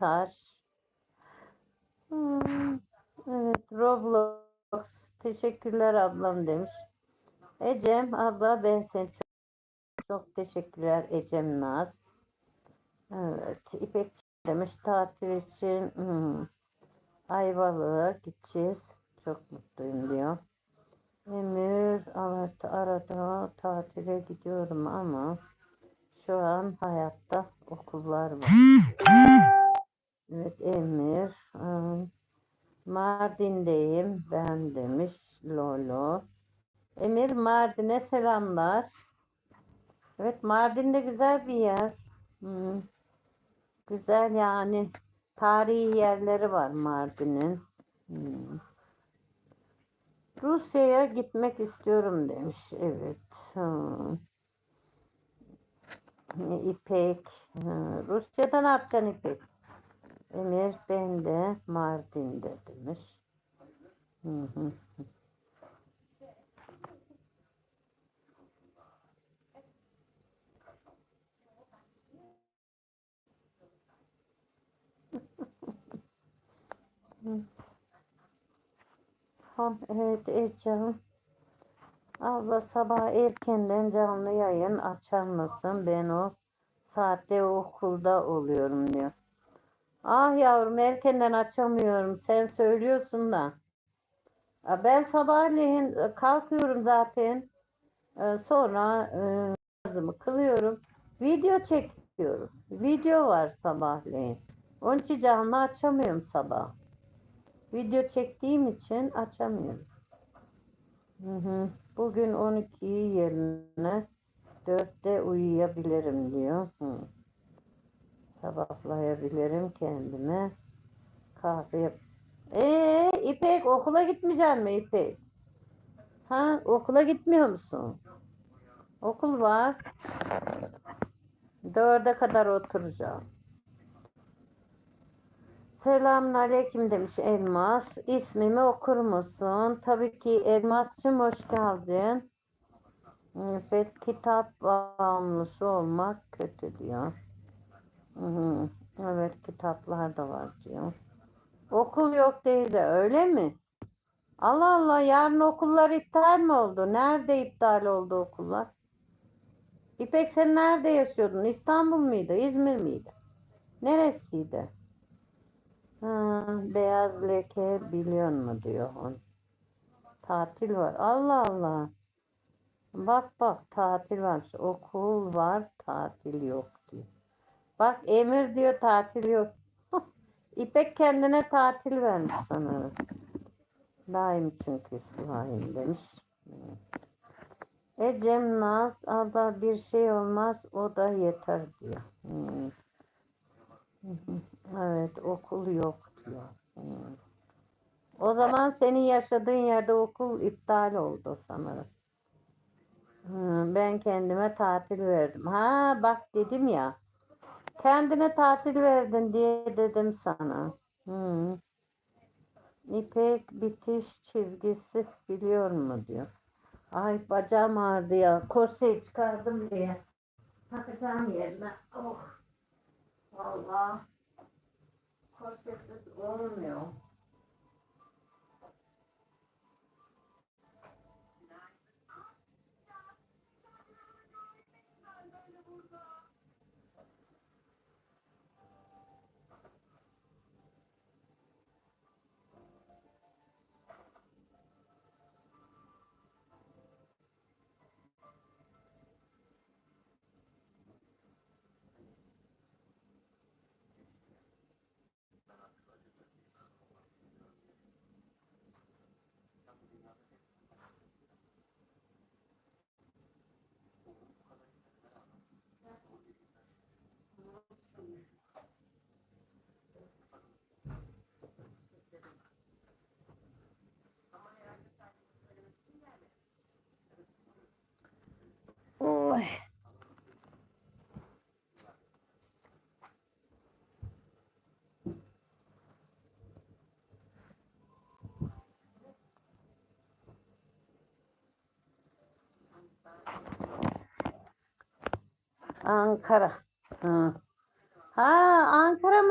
Taş. Hmm, evet Roblox. Teşekkürler ablam demiş. Ecem abla ben seni çok, çok teşekkürler Ecem Naz. Evet İpek demiş tatil için hmm, Ayvalık'a gideceğiz. Çok mutluyum diyor. Emir evet arada tatile gidiyorum ama şu an hayatta okullar var. Evet Emir. ım, Mardin'deyim ben demiş Lolo. Emir Mardin'e selamlar. Evet Mardin'de güzel bir yer. Hı. Güzel yani. Tarihi yerleri var Mardin'in. Hı. Rusya'ya gitmek istiyorum demiş. Evet. Hı. İpek. Rusya'da ne yapacaksın İpek? Emir ben de Mardin'de demiş. Hı hı. Ha, evet Ecem. Abla sabah erkenden canlı yayın açar mısın? Ben o saatte okulda oluyorum diyor. Ah yavrum erkenden açamıyorum. Sen söylüyorsun da. Ben sabahleyin e, kalkıyorum zaten. E, Sonra e, namazımı kılıyorum. Video çekiyorum. Video var sabahleyin. Onun için canlı açamıyorum sabah. Video çektiğim için açamıyorum. Hı hı. Bugün 12'yi yerine 4'te uyuyabilirim diyor. Hı. Sabahlayabilirim kendime. Kahve yap. Ee, İpek okula gitmeyecek mi İpek? Ha, okula gitmiyor musun? Okul var. Dörde kadar oturacağım. Selamun aleyküm demiş Elmas. İsmimi okur musun? Tabii ki Elmas'cığım hoş geldin. Evet, kitap bağımlısı olmak kötü diyor. Hı. Evet, kitaplar da var diyor. Okul yok teyze, öyle mi? Allah Allah, yarın okullar iptal mi oldu? Nerede iptal oldu okullar? İpek sen nerede yaşıyordun? İstanbul muydu? İzmir miydi? Neresiydi? Ha, beyaz leke biliyor mu diyor. on. Tatil var. Allah Allah. Bak bak tatil varmış. Okul var, tatil yok. Bak Emir diyor tatil yok. İpek kendine tatil vermiş sanırım. Daim çünkü İsmail demiş. Ecem Naz abla bir şey olmaz o da yeter diyor. Hmm. Evet okul yok diyor. Hmm. O zaman senin yaşadığın yerde okul iptal oldu sanırım. Hı, ben kendime tatil verdim. Ha bak dedim ya. Kendine tatil verdin diye dedim sana. Hı. İpek bitiş çizgisi biliyor mu diyor. Ay bacağım ağrıdı ya. Korseyi çıkardım diye. Takacağım yerine. Oh. Vallahi korsesiz olmuyor. Ankara. Ha. Ha, Ankara mı